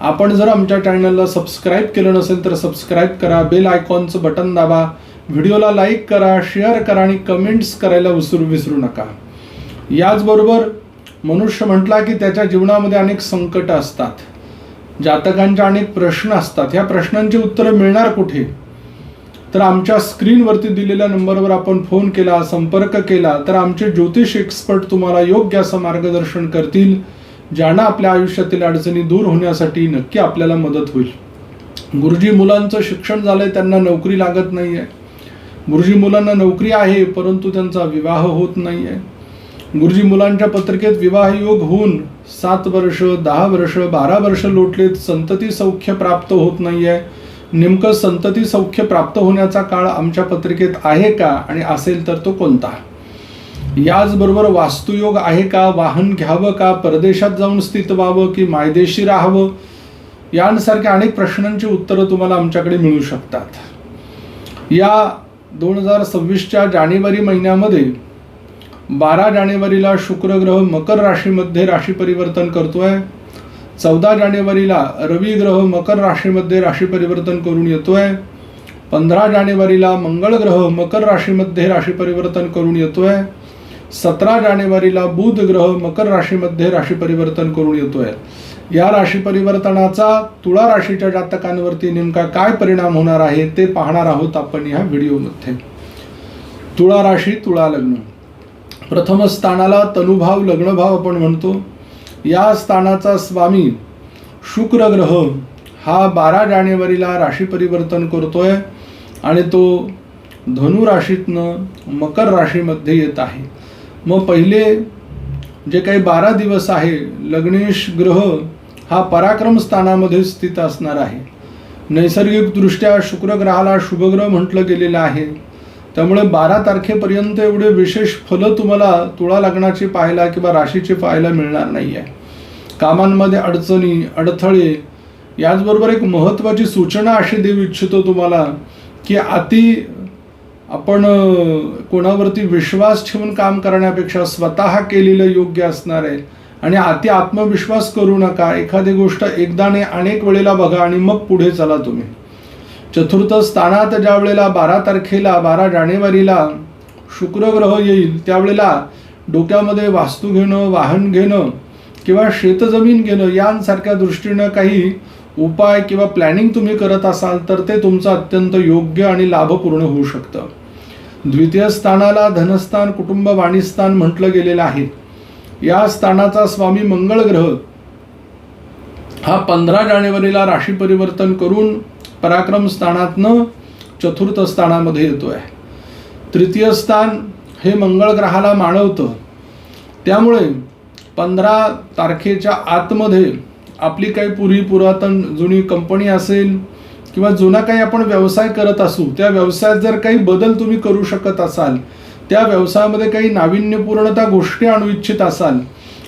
आपण जर आमच्या चॅनलला सबस्क्राईब केलं नसेल तर सबस्क्राईब करा बेल आयकॉनचं बटन दाबा व्हिडिओला लाईक करा शेअर करा आणि कमेंट्स करायला विसरू विसरू नका. याचबरोबर मनुष्य म्हटला की त्याच्या जीवनामध्ये अनेक संकट असतात. जातकांचे अनेक प्रश्न असतात. ह्या प्रश्नांची उत्तरं मिळणार कुठे? तर आमच्या स्क्रीनवरती दिलेल्या नंबरवर आपण फोन केला संपर्क केला तर आमचे ज्योतिष एक्सपर्ट तुम्हाला योग्य असं मार्गदर्शन करतील. ज्यांना आपल्या आयुष्यातील अडचणी दूर होण्यासाठी नक्की आपल्याला मदत होईल. गुरुजी मुलांचं शिक्षण झालंय त्यांना नोकरी लागत नाही आहे गुरुजी मुलांना नोकरी आहे परंतु त्यांचा विवाह होत नाही आहे गुरुजी मुलांच्या पत्रिकेत विवाह योग होऊन सात वर्ष दहा वर्ष बारा वर्ष लोटलेत संतती सौख्य प्राप्त होत नाही आहे नेमकं संतती सौख्य प्राप्त होण्याचा काळ आमच्या पत्रिकेत आहे का? आणि असेल तर तो कोणता? याचबरोबर वास्तुयोग आहे का? वाहन घ्यावं का? परदेशात जाऊन स्थित व्हावं की मायदेशी राहावं? यांसारख्या अनेक प्रश्नांची उत्तरं तुम्हाला आमच्याकडे मिळू शकतात. या दोन हजार सव्वीसच्या जानेवारी महिन्यामध्ये बारा जानेवारीला शुक्र ग्रह मकर राशीमध्ये राशी परिवर्तन करतो आहे चौदा जानेवारीला रवी ग्रह मकर राशीमध्ये राशी परिवर्तन करून येतो आहे पंधरा जानेवारीला मंगळ ग्रह मकर राशीमध्ये राशी परिवर्तन करून येतो आहे सतरा जानेवारीला बुध ग्रह मकर राशीमध्ये राशी परिवर्तन करून येतोय. या राशी परिवर्तनाचा तुळा राशीच्या जातकांवरती नेमका काय परिणाम होणार आहे ते पाहणार आहोत आपण या व्हिडिओमध्ये. तुळा राशी तुळा लग्न. प्रथम स्थानाला तनुभाव लग्नभाव आपण म्हणतो. या स्थानाचा स्वामी शुक्र ग्रह हा बारा जानेवारीला राशी परिवर्तन करतोय आणि तो धनु राशीतनं मकर राशीमध्ये येत आहे. मग पहिले जे काही बारा दिवस आहे लग्नेश ग्रह हा पराक्रम स्थानामध्ये स्थित असणार आहे. नैसर्गिकदृष्ट्या शुक्रग्रहाला शुभग्रह म्हटलं गेलेलं आहे. त्यामुळे बारा तारखेपर्यंत एवढे विशेष फलं तुम्हाला तुळा लग्नाची पाहायला किंवा राशीची पाहायला मिळणार नाही आहे कामांमध्ये अडचणी अडथळे याचबरोबर एक महत्त्वाची सूचना अशी देऊ इच्छितो तुम्हाला की अति आपण कोणावरती विश्वास ठेवून काम करण्यापेक्षा स्वतः केलेलं योग्य असणार आहे. आणि अति आत्मविश्वास करू नका. एखादी गोष्ट एकदा अनेक वेळेला बघा आणि मग पुढे चला तुम्ही. चतुर्थ स्थानात ज्या वेळेला बारा तारखेला बारा जानेवारीला शुक्र ग्रह येईल त्यावेळेला डोक्यामध्ये वास्तू घेणं वाहन घेणं किंवा शेतजमीन घेणं यांसारख्या दृष्टीनं काही उपाय किंवा प्लॅनिंग तुम्ही करत असाल तर ते तुमचं अत्यंत योग्य आणि लाभपूर्ण होऊ शकतं. द्वितीय स्थानाला धनस्थान कुटुंब वाणीस्थान म्हटलं गेलेलं आहे. या स्थानाचा स्वामी मंगळ ग्रह हा पंधरा जानेवारीला राशी परिवर्तन करून पराक्रम स्थानातनं चतुर्थ स्थानामध्ये येतो आहे तृतीय स्थान हे मंगळ ग्रहाला मानवतं त्यामुळे पंधरा तारखेच्या आतमध्ये आपली काही पूर्वी पुरातन जुनी कंपनी असेल किंवा जुना काही आपण व्यवसाय करत असू त्या व्यवसायात जर काही बदल तुम्ही करू शकत असाल त्या व्यवसायामध्ये काही नाविन्यपूर्णता गोष्टी आणू इच्छित असाल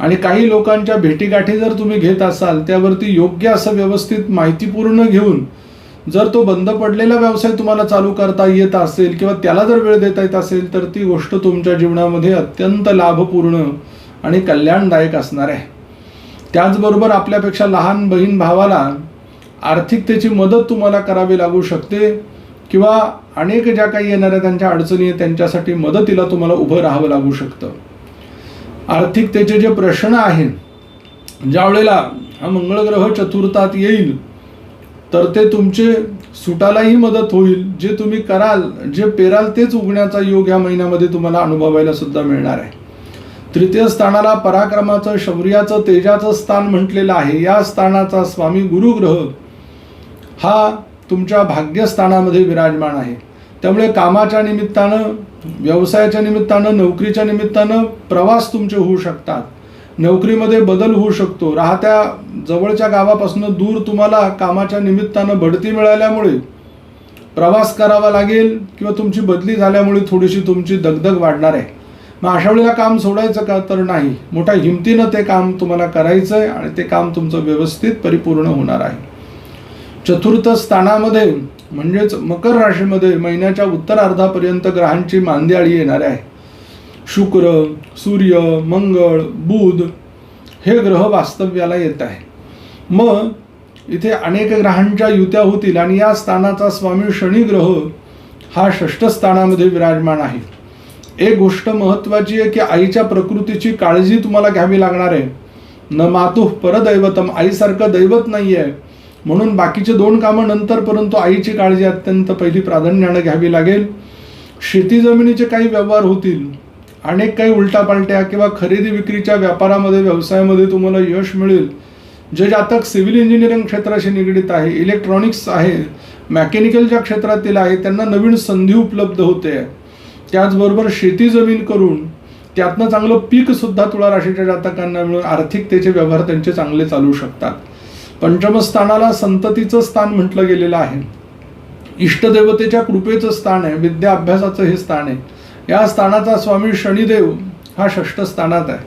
आणि काही लोकांच्या भेटीगाठी जर तुम्ही घेत असाल त्यावरती योग्य असं व्यवस्थित माहितीपूर्ण घेऊन जर तो बंद पडलेला व्यवसाय तुम्हाला चालू करता येत असेल किंवा त्याला जर वेळ देता येत असेल तर ती गोष्ट तुमच्या जीवनामध्ये अत्यंत लाभपूर्ण आणि कल्याणदायक असणार आहे. त्याचबरोबर आपल्यापेक्षा लहान बहीण भावाला आर्थिकतेची मदत तुम्हाला करावी लागू शकते किंवा अनेक ज्या काही येणाऱ्या त्यांच्या अडचणी आहेत त्यांच्यासाठी मदतीला तुम्हाला उभं राहावं लागू शकतं. आर्थिकतेचे जे प्रश्न आहेत ज्या वेळेला हा मंगळग्रह चतुर्थात येईल तर ते तुमचे सुटालाही मदत होईल. जे तुम्ही कराल जे पेराल तेच उगण्याचा योग या महिन्यामध्ये तुम्हाला अनुभवायला सुद्धा मिळणार आहे. तृतीय स्थानाला पराक्रमाचं शौर्याचं तेजाचं स्थान म्हटलेलं आहे. या स्थानाचा स्वामी गुरुग्रह हा तुमच्या भाग्यस्थानामध्ये विराजमान आहे. त्यामुळे कामाच्या निमित्तानं व्यवसायाच्या निमित्तानं नोकरीच्या निमित्तानं प्रवास तुमचे होऊ शकतात. नोकरीमध्ये बदल होऊ शकतो. राहत्या जवळच्या गावापासून दूर तुम्हाला कामाच्या निमित्तानं बढती मिळाल्यामुळे प्रवास करावा लागेल किंवा तुमची बदली झाल्यामुळे थोडीशी तुमची दगदग वाढणार आहे. मग अशा वेळेला काम सोडायचं का? तर नाही. मोठ्या हिमतीनं ते काम तुम्हाला करायचं आहे आणि ते काम तुमचं व्यवस्थित परिपूर्ण होणार आहे. चतुर्थ स्थानामध्ये म्हणजेच मकर राशीमध्ये महिन्याच्या उत्तरार्धापर्यंत ग्रहांची मांदियाळी येणार आहे. शुक्र सूर्य मंगळ बुध हे ग्रह वास्तव्याला येत आहे. मग इथे अनेक ग्रहांच्या युत्या होतील आणि या स्थानाचा स्वामी शनी ग्रह हा षष्ठ स्थानामध्ये विराजमान आहे. एक गोष्ट महत्त्वाची आहे की आईच्या प्रकृतीची काळजी तुम्हाला घ्यावी लागणार आहे. न मातुः परदैवतम आईसारखं दैवत नाही आहे म्हणून बाकीचे दोन कामं नंतर परंतु आईची काळजी अत्यंत पहिली प्राधान्यानं घ्यावी लागेल. शेती जमिनीचे काही व्यवहार होतील. अनेक काही उलटापालट्या किंवा खरेदी विक्रीच्या व्यापारामध्ये व्यवसायामध्ये तुम्हाला यश मिळेल. जे जातक सिव्हिल इंजिनिअरिंग क्षेत्राशी निगडीत आहे इलेक्ट्रॉनिक्स आहे मेकॅनिकलच्या क्षेत्रातील आहे त्यांना नवीन संधी उपलब्ध होते. त्याचबरोबर शेती जमीन करून त्यातनं चांगलं पीकसुद्धा तुळा राशीच्या जातकांना मिळून आर्थिकतेचे व्यवहार त्यांचे चांगले चालू शकतात. पंचमस्थानाला संततीचं स्थान म्हटलं गेलेलं आहे. इष्टदेवतेच्या कृपेचं स्थान आहे विद्या अभ्यासाचं हे स्थान आहे. या स्थानाचा स्वामी शनिदेव हा षष्ठ स्थानात आहे.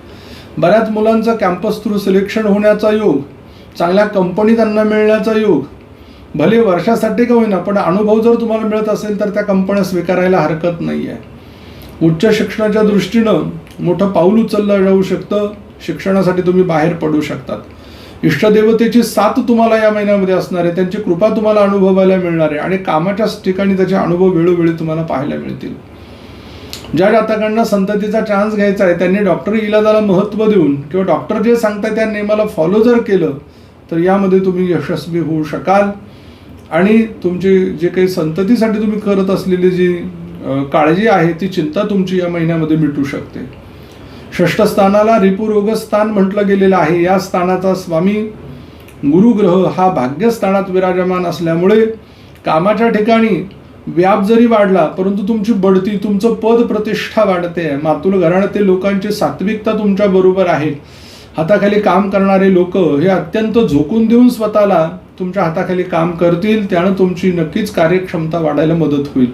बऱ्याच मुलांचं कॅम्पस थ्रू सिलेक्शन होण्याचा योग चांगल्या कंपनी त्यांना मिळण्याचा योग भले वर्षासाठी का होईना पण अनुभव जर तुम्हाला मिळत असेल तर त्या कंपन्या स्वीकारायला हरकत नाही आहे उच्च शिक्षणाच्या दृष्टीनं मोठं पाऊल उचललं जाऊ शकतं शिक्षणासाठी तुम्ही बाहेर पडू शकतात. इष्टदेवतेची साथ तुम्हाला या महिन्यामध्ये असणार आहे. त्यांची कृपा तुम्हाला अनुभवायला मिळणार आहे. आणि कामाच्या ठिकाणी त्याचे अनुभव वेळोवेळी तुम्हाला पाहायला मिळतील. ज्या जातकांना संततीचा चान्स घ्यायचा आहे त्यांनी डॉक्टरी इलाजाला महत्त्व देऊन किंवा डॉक्टर जे सांगतात त्या नियमाला फॉलो जर केलं तर यामध्ये तुम्ही यशस्वी होऊ शकाल. आणि तुमची जे काही संततीसाठी तुम्ही करत असलेली जी काळजी आहे ती चिंता तुमची या महिन्यामध्ये मिटू शकते. षष्ठस्थानाला रिपुरोग स्थान म्हटलं गेलेलं आहे. या स्थानाचा स्वामी गुरुग्रह हा भाग्यस्थानात विराजमान असल्यामुळे कामाच्या ठिकाणी व्याप जरी वाढला परंतु तुमची बढती तुमचं पद प्रतिष्ठा वाढते. आहे मातुल घराण्यातील लोकांची सात्विकता तुमच्या बरोबर आहे. हाताखाली काम करणारे लोक हे अत्यंत झोकून देऊन स्वतःला तुमच्या हाताखाली काम करतील. त्यानं तुमची नक्कीच कार्यक्षमता वाढायला मदत होईल.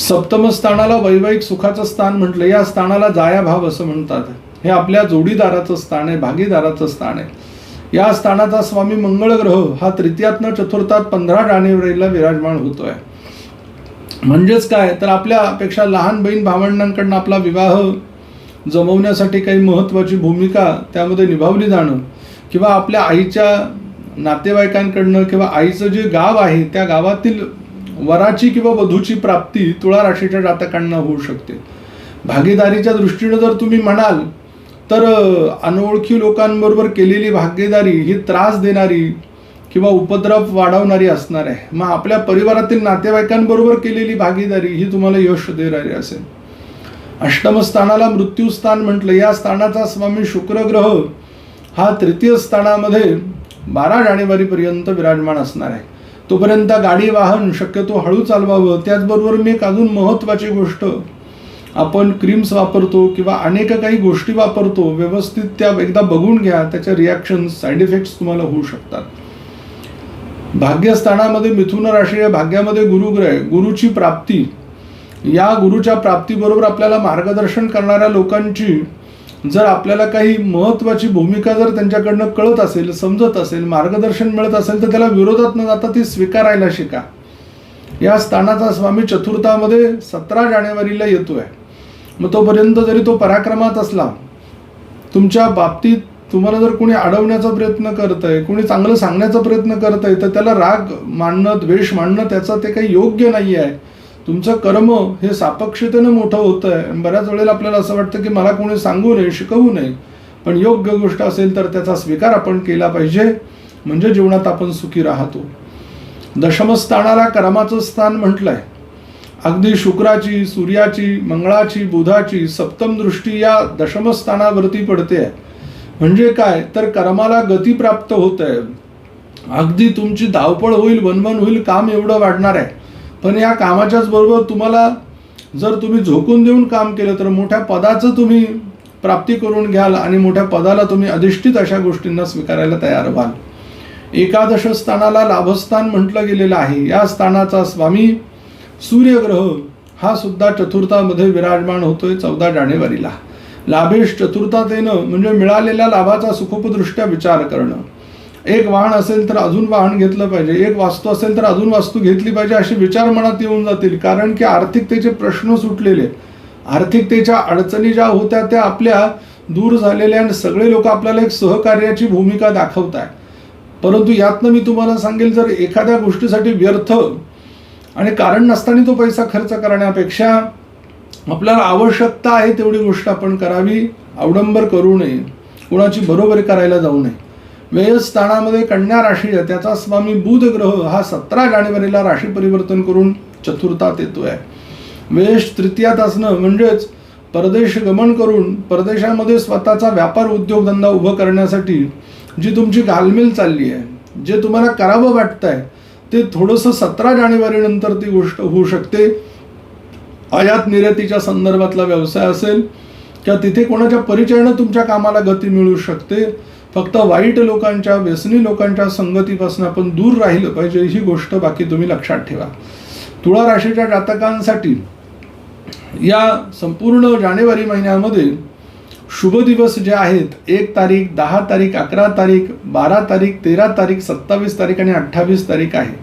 सप्तम स्थानाला वैवाहिक सुखाचं स्थान म्हटलं या स्थानाला जाया भाव असं म्हणतात. हे आपल्या जोडीदाराचं स्थान आहे भागीदाराचं स्थान आहे. या स्थानाचा स्वामी मंगळ ग्रह हा तृतीयातनं चतुर्थात पंधरा जानेवारीला विराजमान होतोय. म्हणजेच काय? तर आपल्यापेक्षा लहान बहीण भावंडांकडनं आपला विवाह जमवण्यासाठी काही महत्त्वाची भूमिका त्यामध्ये निभावली जाणं किंवा आपल्या आईच्या नातेवाईकांकडनं किंवा आईचं जे गाव आहे त्या गावातील वराची किंवा वधूची प्राप्ती तुळा राशीच्या जातकांना होऊ शकते. भागीदारीच्या दृष्टीनं जर तुम्ही म्हणाल तर अनोळखी लोकांबरोबर केलेली भागीदारी ही त्रास देणारी किंवा उपद्रव वाढवणारी असणार आहे. मग आपल्या परिवारातील नातेवाईकांबरोबर केलेली भागीदारी ही तुम्हाला यश देणारी असेल. अष्टम स्थानाला मृत्यू स्थान म्हटलं या स्थानाचा स्वामी शुक्र ग्रह हा तृतीय स्थानामध्ये बारा जानेवारीपर्यंत विराजमान असणार आहे. तोपर्यंत गाडी वाहन शक्यतो हळू चालवावं. त्याचबरोबर मी एक अजून महत्त्वाची गोष्ट आपण क्रीम्स वापरतो किंवा अनेक काही गोष्टी वापरतो व्यवस्थित त्या एकदा बघून घ्या त्याच्या रिॲक्शन साईड इफेक्ट्स तुम्हाला होऊ शकतात. भाग्यस्थानामध्ये मिथुन राशी आहे भाग्यामध्ये गुरुग्रह आहे. गुरुची प्राप्ती या गुरुच्या प्राप्तीबरोबर आपल्याला मार्गदर्शन करणाऱ्या लोकांची जर आपल्याला काही महत्वाची भूमिका जर त्यांच्याकडनं कळत असेल समजत असेल मार्गदर्शन मिळत असेल तर त्याला विरोधात न जाता ती स्वीकारायला शिका. या स्थानाचा स्वामी चतुर्थामध्ये सतरा जानेवारीला येतोय. मग तोपर्यंत जरी तो पराक्रमात असला तुमच्या बाबतीत तुम्हाला जर कोणी अडवण्याचा प्रयत्न करत आहे कोणी चांगलं सांगण्याचा प्रयत्न करत आहे तर त्याला राग मांडणं द्वेष मांडणं त्याचं ते काही योग्य नाही आहे तुमचं कर्म हे सापेक्षतेनं मोठं होतं आहे बऱ्याच वेळेला आपल्याला असं वाटतं की मला कोणी सांगू नये शिकवू नये. पण योग्य गोष्ट असेल तर त्याचा स्वीकार आपण केला पाहिजे. म्हणजे जीवनात आपण सुखी राहतो. दशमस्थानाला कर्माचं स्थान म्हटलंय. अगदी शुक्राची सूर्याची मंगळाची बुधाची सप्तम दृष्टी या दशमस्थानावरती पडते आहे म्हणजे काय? तर कर्माला गती प्राप्त होत आहे अगदी तुमची धावपळ होईल वनवन होईल काम एवढं वाढणार आहे. पण या कामाच्याच बरोबर तुम्हाला जर तुम्ही झोकून देऊन काम केलं तर मोठ्या पदाचं तुम्ही प्राप्ती करून घ्याल आणि मोठ्या पदाला तुम्ही अधिष्ठित अशा गोष्टींना स्वीकारायला तयार व्हाल. एकादश स्थानाला लाभस्थान म्हटलं गेलेलं आहे. या स्थानाचा स्वामी सूर्यग्रह हा सुद्धा चतुर्थामध्ये विराजमान होतोय चौदा जानेवारीला. लाभेश चतुर्थातेनं म्हणजे मिळालेल्या लाभाचा सुखोपदृष्ट्या विचार करणं. एक वाहन असेल तर अजून वाहन घेतलं पाहिजे एक वास्तू असेल तर अजून वास्तू घेतली पाहिजे असे विचार मनात येऊन जातील. कारण की आर्थिकतेचे प्रश्न सुटलेले आर्थिकतेच्या अडचणी ज्या होत्या त्या आपल्या दूर झालेल्या आणि सगळे लोक आपल्याला एक सहकार्याची भूमिका दाखवत आहे परंतु यातनं मी तुम्हाला सांगेल जर एखाद्या गोष्टीसाठी व्यर्थ आणि कारण नसताना तो पैसा खर्च करण्यापेक्षा आपल्याला आवश्यकता आहे तेवढी गोष्ट आपण करावी. अवडंबर करू नये. कुणाची बरोबरी करायला जाऊ नये. व्ययस्थानामध्ये कन्या राशी आहे त्याचा स्वामी बुध ग्रह हा सतरा जानेवारीला राशी परिवर्तन करून चतुर्थात येतोय. वेश तृतीयात असणं म्हणजेच परदेश गमन करून परदेशामध्ये स्वतःचा व्यापार उद्योगधंदा उभं करण्यासाठी जी तुमची घालमेल चालली आहे जे तुम्हाला करावं वाटतंय ते थोडंसं सतरा जानेवारीनंतर ती गोष्ट होऊ शकते. आयात निर्यातीच्या संदर्भातला व्यवसाय असेल किंवा तिथे कोणाच्या परिचयानं तुमच्या कामाला गती मिळू शकते फक्त वाईट लोकांच्या व्यसनी लोकांच्या संगतीपासून आपण दूर राहिलं पाहिजे ही गोष्ट बाकी तुम्ही लक्षात ठेवा. तुळा राशीच्या जातकांसाठी या संपूर्ण जानेवारी महिन्यामध्ये शुभ दिवस जे आहेत एक तारीख दहा तारीख अकरा तारीख बारा तारीख तेरा तारीख सत्तावीस तारीख आणि अठ्ठावीस तारीख आहे.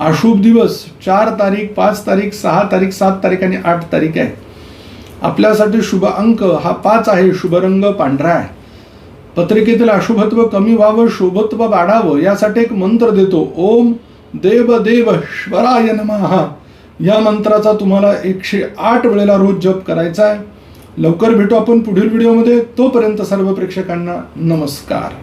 अशुभ दिवस चार तारीख पाच तारीख सहा तारीख सात तारीख आणि आठ तारीख आहे. आपल्यासाठी शुभ अंक हा पाच आहे शुभ रंग पांढरा आहे. पत्रिकेतील अशुभत्व कमी व्हावं शुभत्व वाढावं यासाठी एक मंत्र देतो. ओम देव देव श्वराय नमः. या मंत्राचा तुम्हाला एकशे आठ वेळेला रोज जप करायचा आहे. लवकर भेटू आपण पुढील व्हिडिओमध्ये. तोपर्यंत सर्व प्रेक्षकांना नमस्कार.